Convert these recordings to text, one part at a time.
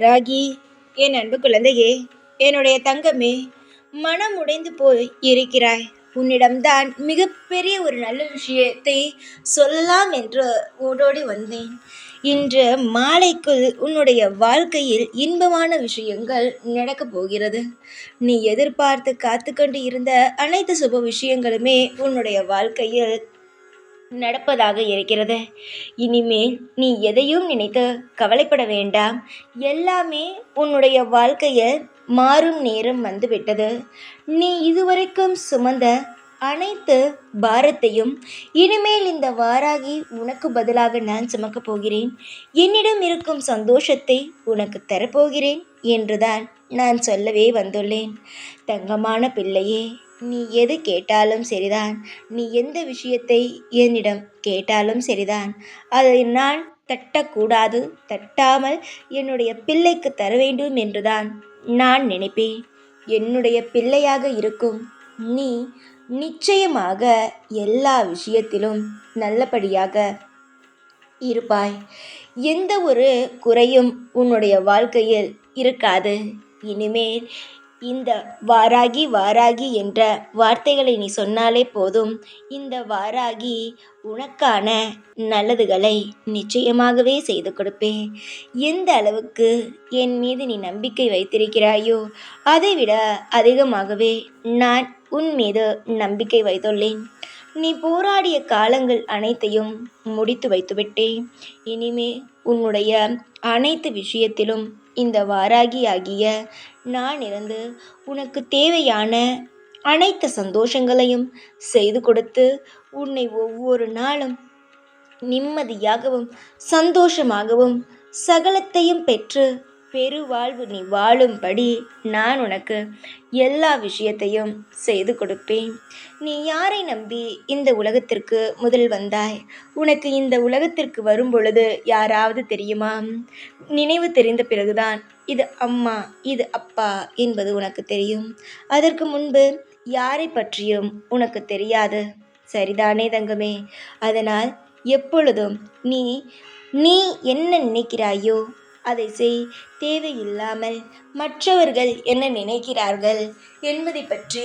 ராகி என் அன்பு குழந்தையே என்னுடைய தங்கமே மனம் உடைந்து போய் இருக்கிறாய். உன்னிடம்தான் மிகப்பெரிய ஒரு நல்ல விஷயத்தை சொல்லலாம் என்று ஓடோடி வந்தேன். இன்று மாலைக்குள் உன்னுடைய வாழ்க்கையில் இன்பமான விஷயங்கள் நடக்கப் போகிறது. நீ எதிர்பார்த்து காத்துக்கொண்டு இருந்த அனைத்து சுப விஷயங்களுமே உன்னுடைய வாழ்க்கையில் நடப்பதாக இருக்கிறது. இனிமேல் நீ எதையும் நினைத்து கவலைப்பட வேண்டாம். எல்லாமே உன்னுடைய வாழ்க்கையை மாறும் நேரம் வந்துவிட்டது. நீ இதுவரைக்கும் சுமந்த அனைத்து பாரத்தையும் இனிமேல் இந்த வாராகி உனக்கு பதிலாக நான் சுமக்கப் போகிறேன். என்னிடம் இருக்கும் சந்தோஷத்தை உனக்கு தரப்போகிறேன் என்றுதான் நான் சொல்லவே வந்துள்ளேன். தங்கமான பிள்ளையே நீ எது கேட்டாலும் சரிதான். நீ எந்த விஷயத்தை என்னிடம் கேட்டாலும் சரிதான். அதை நான் தட்டக்கூடாது. தட்டாமல் என்னுடைய பிள்ளைக்கு தர வேண்டும் என்றுதான் நான் நினைப்பேன். என்னுடைய பிள்ளையாக இருக்கும் நீ நிச்சயமாக எல்லா விஷயத்திலும் நல்லபடியாக இருப்பாய். எந்த ஒரு குறையும் உன்னுடைய வாழ்க்கையில் இருக்காது. இனிமேல் இந்த வாராகி வாராகி என்ற வார்த்தைகளை நீ சொன்னாலே போதும். இந்த வாராகி உனக்கான நல்லதுகளை நிச்சயமாகவே செய்து கொடுப்பேன். எந்த அளவுக்கு என் மீது நீ நம்பிக்கை வைத்திருக்கிறாயோ அதைவிட அதிகமாகவே நான் உன் மீது நம்பிக்கை வைத்துள்ளேன். நீ போராடிய காலங்கள் அனைத்தையும் முடித்து வைத்துவிட்டேன். இனிமே உன்னுடைய அனைத்து விஷயத்திலும் இந்த வாராகி ஆகிய நான் இருந்து உனக்கு தேவையான அனைத்து சந்தோஷங்களையும் செய்து கொடுத்து உன்னை ஒவ்வொரு நாளும் நிம்மதியாகவும் சந்தோஷமாகவும் சகலத்தையும் பெற்று பெருவாழ்வு நீ வாழும்படி நான் உனக்கு எல்லா விஷயத்தையும் செய்து கொடுப்பேன். நீ யாரை நம்பி இந்த உலகத்திற்கு முதல் வந்தாய்? உனக்கு இந்த உலகத்திற்கு வரும் பொழுது யாராவது தெரியுமா? நினைவு தெரிந்த பிறகுதான் இது அம்மா இது அப்பா என்பது உனக்கு தெரியும். அதற்கு முன்பு யாரை பற்றியும் உனக்கு தெரியாது. சரிதானே தங்கமே. அதனால் எப்பொழுதும் நீ நீ என்ன நினைக்கிறாயோ அதை செய் தேவையில்லாமல் மற்றவர்கள் என்ன நினைக்கிறார்கள் என்பதை பற்றி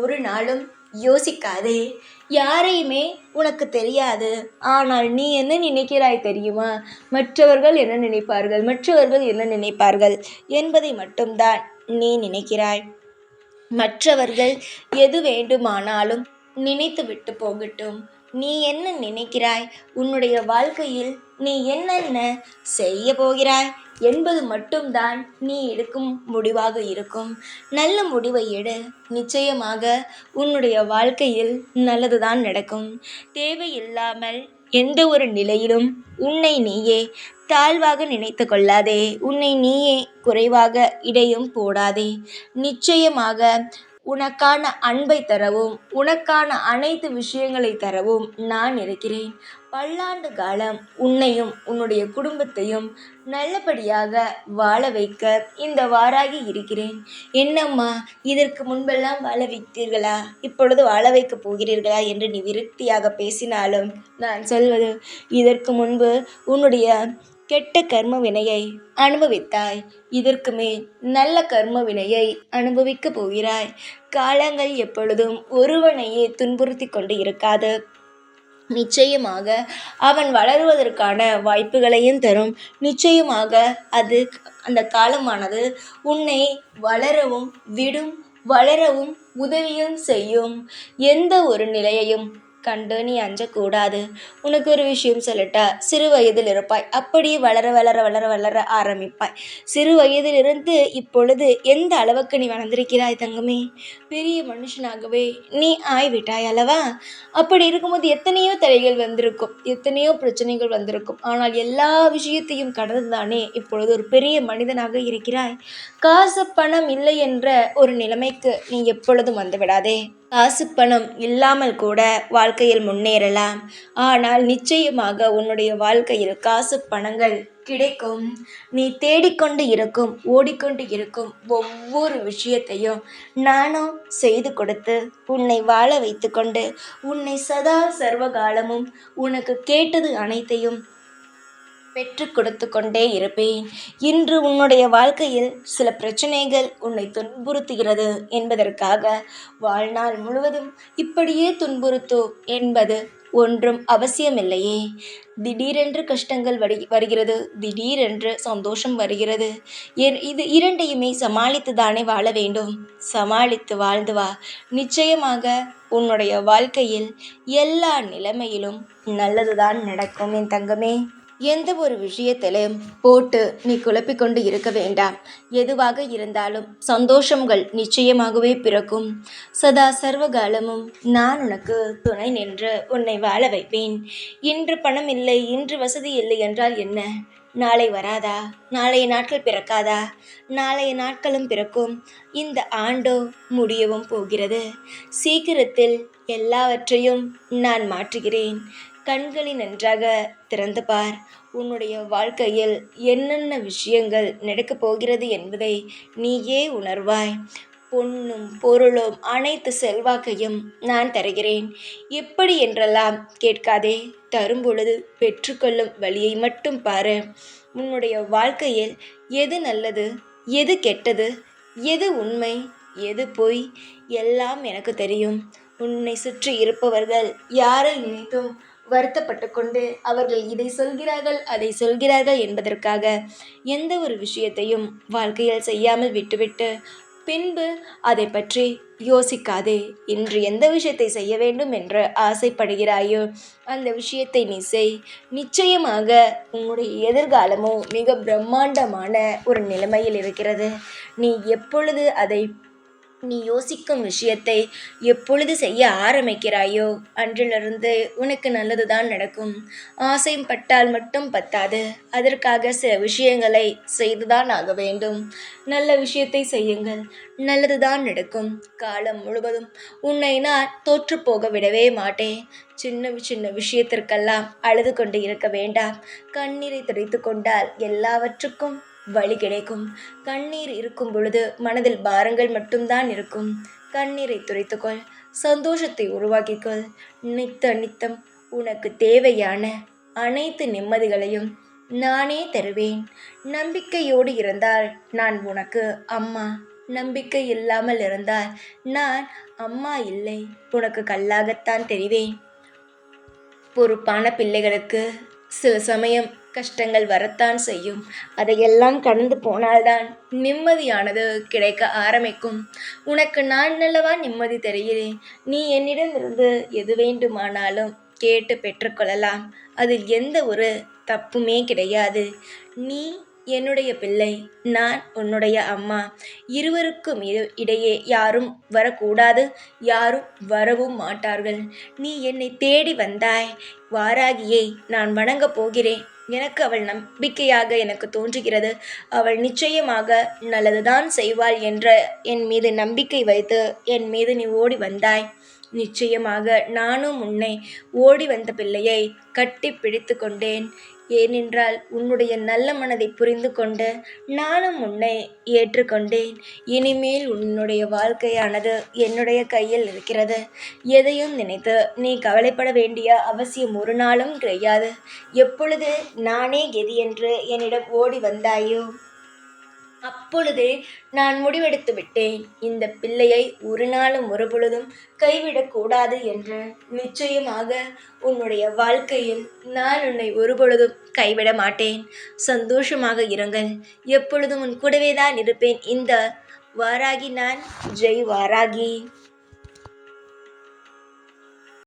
ஒரு நாளும் யோசிக்காதே. யாரையுமே உனக்கு தெரியாது. ஆனால் நீ என்ன நினைக்கிறாய் தெரியுமா? மற்றவர்கள் என்ன நினைப்பார்கள்? மற்றவர்கள் என்ன நினைப்பார்கள் என்பதை மட்டும்தான் நீ நினைக்கிறாய். மற்றவர்கள் எது வேண்டுமானாலும் நினைத்து விட்டு போகட்டும். நீ என்ன நினைக்கிறாய்? உன்னுடைய வாழ்க்கையில் நீ என்னென்ன செய்ய போகிறாய் என்பது மட்டும்தான் நீ எடுக்கும் முடிவாக இருக்கும். நல்ல முடிவை எடு. நிச்சயமாக உன்னுடைய வாழ்க்கையில் நல்லதுதான் நடக்கும். தேவையில்லாமல் எந்த ஒரு நிலையிலும் உன்னை நீயே தாழ்வாக நினைத்து கொள்ளாதே. உன்னை நீயே குறைவாக இடையும் போடாதே. நிச்சயமாக உனக்கான அன்பை தரவும் உனக்கான அனைத்து விஷயங்களை தரவும் நான் இருக்கிறேன். பல்லாண்டு காலம் உன்னையும் உன்னுடைய குடும்பத்தையும் நல்லபடியாக வாழ வைக்க இந்த வாராகி இருக்கிறேன். என்னம்மா இதற்கு முன்பெல்லாம் வாழ வைத்தீர்களா? இப்பொழுது வாழ வைக்கப் போகிறீர்களா என்று நீ விரக்தியாக பேசினாலும் நான் சொல்வது இதற்கு முன்பு உன்னுடைய கெட்ட கர்ம வினையை அனுபவித்தாய். இதற்கு மேல் நல்ல கர்ம வினையை அனுபவிக்கப் போகிறாய். காலங்கள் எப்பொழுதும் ஒருவனையே துன்புறுத்தி கொண்டு இருக்காது. நிச்சயமாக அவன் வளருவதற்கான வாய்ப்புகளையும் தரும். நிச்சயமாக அது அந்த காலமானது உன்னை வளரவும் விடும் வளரவும் உதவியும் செய்யும். எந்த ஒரு நிலையையும் கண்டு நீ அஞ்சக்கூடாது. உனக்கு ஒரு விஷயம் சொல்லட்டா? சிறு வயதில் இருப்பாய். அப்படியே வளர வளர வளர வளர ஆரம்பிப்பாய். சிறு வயதிலிருந்து இப்பொழுது எந்த அளவுக்கு நீ வளர்ந்திருக்கிறாய் தங்கமே? பெரிய மனுஷனாகவே நீ ஆய்விட்டாய் அல்லவா? அப்படி இருக்கும்போது எத்தனையோ தடைகள் வந்திருக்கும். எத்தனையோ பிரச்சனைகள் வந்திருக்கும். ஆனால் எல்லா விஷயத்தையும் கடந்து தானே இப்பொழுது ஒரு பெரிய மனிதனாக இருக்கிறாய்? காசு பணம் இல்லை என்ற ஒரு நிலைமைக்கு நீ எப்பொழுதும் வந்து விடாதே. காசு பணம் இல்லாமல் கூட வாழ்க்கையில் முன்னேறலாம். ஆனால் நிச்சயமாக உன்னுடைய வாழ்க்கையில் காசு பணங்கள் கிடைக்கும். நீ தேடிக்கொண்டு இருக்கும் ஓடிக்கொண்டு இருக்கும் ஒவ்வொரு விஷயத்தையும் நானும் செய்து கொடுத்து உன்னை வாழ வைத்துக்கொண்டு உன்னை சதா சர்வகாலமும் உனக்கு கேட்டது அனைத்தையும் பெற்று கொடுத்து கொண்டே இருப்பேன். இன்று உன்னுடைய வாழ்க்கையில் சில பிரச்சனைகள் உன்னை துன்புறுத்துகிறது என்பதற்காக வாழ்நாள் முழுவதும் இப்படியே துன்புறுத்தும் என்பது ஒன்றும் அவசியமில்லையே. திடீரென்று கஷ்டங்கள் வடி வருகிறது திடீரென்று சந்தோஷம் வருகிறது. இது இரண்டையுமே சமாளித்து தானே வாழ வேண்டும். சமாளித்து வாழ்ந்து வா. நிச்சயமாக உன்னுடைய வாழ்க்கையில் எல்லா நிலைமையிலும் நல்லதுதான் நடக்கும் என் தங்கமே. எந்த ஒரு விஷயத்திலும் போட்டு நீ குழப்பிக்கொண்டு இருக்க வேண்டாம். எதுவாக இருந்தாலும் சந்தோஷங்கள் நிச்சயமாகவே பிறக்கும். சதா சர்வகாலமும் நான் உனக்கு துணை நின்று உன்னை வாழ வைப்பேன். இன்று பணம் இல்லை இன்று வசதி இல்லை என்றால் என்ன? நாளை வராதா? நாளைய நாட்கள் பிறக்காதா? நாளைய நாட்களும் பிறக்கும். இந்த ஆண்டோ முடியவும் போகிறது. சீக்கிரத்தில் எல்லாவற்றையும் நான் மாற்றுகிறேன். கண்களை நன்றாக திறந்து பார். உன்னுடைய வாழ்க்கையில் என்னென்ன விஷயங்கள் நடக்கப் போகிறது என்பதை நீயே உணர்வாய். பொன்னும் பொருளும் அனைத்து செல்வாக்கையும் நான் தருகிறேன். எப்படி என்றெல்லாம் கேட்காதே. தரும் பொழுது பெற்றுக்கொள்ளும் வழியை மட்டும் பாரு. உன்னுடைய வாழ்க்கையில் எது நல்லது எது கெட்டது எது உண்மை எது பொய் எல்லாம் எனக்கு தெரியும். உன்னை சுற்றி இருப்பவர்கள் யாரை நினைத்தும் வருத்தப்பட்டு கொண்டு அவர்கள் இதை சொல்கிறார்கள் அதை சொல்கிறார்கள் என்பதற்காக எந்த ஒரு விஷயத்தையும் வாழ்க்கையில் செய்யாமல் விட்டுவிட்டு பின்பு அதை பற்றி யோசிக்காதே. இன்று எந்த விஷயத்தை செய்ய வேண்டும் என்று ஆசைப்படுகிறாயோ அந்த விஷயத்தை நீ செய். நிச்சயமாக உன்னுடைய எதிர்காலமோ மிக பிரம்மாண்டமான ஒரு நிலைமையில் இருக்கிறது. நீ எப்பொழுது அதை நீ யோசிக்கும் விஷயத்தை எப்பொழுது செய்ய ஆரம்பிக்கிறாயோ அன்றிலிருந்து உனக்கு நல்லது தான் நடக்கும். ஆசையும் பட்டால் மட்டும் பத்தாது. அதற்காக சில விஷயங்களை செய்துதான் ஆக வேண்டும். நல்ல விஷயத்தை செய்யுங்கள். நல்லது தான் நடக்கும். காலம் முழுவதும் உன்னை நான் தோற்று போக விடவே மாட்டேன். சின்ன சின்ன விஷயத்திற்கெல்லாம் அழுது கொண்டு இருக்க வேண்டாம். கண்ணீரை துடைத்து கொண்டால் எல்லாவற்றுக்கும் வழி கிடைக்கும். கண்ணீர் இருக்கும் பொழுது மனதில் பாரங்கள் மட்டும்தான் இருக்கும். கண்ணீரை துடைத்துக்கொள். சந்தோஷத்தை உருவாக்கிக்கொள். நித்த நித்தம் உனக்கு தேவையான அனைத்து நிம்மதிகளையும் நானே தருவேன். நம்பிக்கையோடு இருந்தால் நான் உனக்கு அம்மா. நம்பிக்கை இல்லாமல் இருந்தால் நான் அம்மா இல்லை. உனக்கு கல்லாகத்தான் தெரிவேன். பொறுப்பான பிள்ளைகளுக்கு சில சமயம் கஷ்டங்கள் வரத்தான் செய்யும். அதையெல்லாம் கடந்து போனால்தான் நிம்மதியானது கிடைக்க ஆரம்பிக்கும். உனக்கு நான் நல்லவா நிம்மதி தருகிறேன். நீ என்னிடமிருந்து எது வேண்டுமானாலும் கேட்டு பெற்றுக்கொள்ளலாம். அதில் எந்த ஒரு தப்புமே கிடையாது. நீ என்னுடைய பிள்ளை நான் உன்னுடைய அம்மா. இருவருக்கும் இடையே யாரும் வரக்கூடாது யாரும் வரவும் மாட்டார்கள். நீ என்னை தேடி வந்தாய். வாராகியை நான் வணங்கப் போகிறேன். எனக்கு அவள் நம்பிக்கையாக எனக்கு தோன்றுகிறது. அவள் நிச்சயமாக நல்லதுதான் செய்வாள் என்ற என் மீது நம்பிக்கை வைத்து என் மீது நீ ஓடி வந்தாய். நிச்சயமாக நானும் உன்னை ஓடி வந்த பிள்ளையை கட்டி பிடித்து கொண்டேன். ஏனென்றால் உன்னுடைய நல்ல மனதை புரிந்து கொண்டு நானும் உன்னை ஏற்றுக்கொண்டேன். இனிமேல் உன்னுடைய வாழ்க்கையானது என்னுடைய கையில் இருக்கிறது. எதையும் நினைத்து நீ கவலைப்பட வேண்டிய அவசியம் ஒரு நாளும் கிடையாது. எப்பொழுது நானே கெதி என்று என்னிடம் ஓடி வந்தாயோ? அப்பொழுதே நான் முடிவெடுத்து விட்டேன். இந்த பிள்ளையை ஒரு நாளும் ஒரு பொழுதும் கைவிடக்கூடாது என்று நிச்சயமாக உன்னுடைய வாழ்க்கையில் நான் உன்னை ஒரு பொழுதும் கைவிட மாட்டேன். சந்தோஷமாக இருங்கள். எப்பொழுதும் உன் கூடவே தான் இருப்பேன். இந்த வாராகி நான். ஜெய் வாராகி.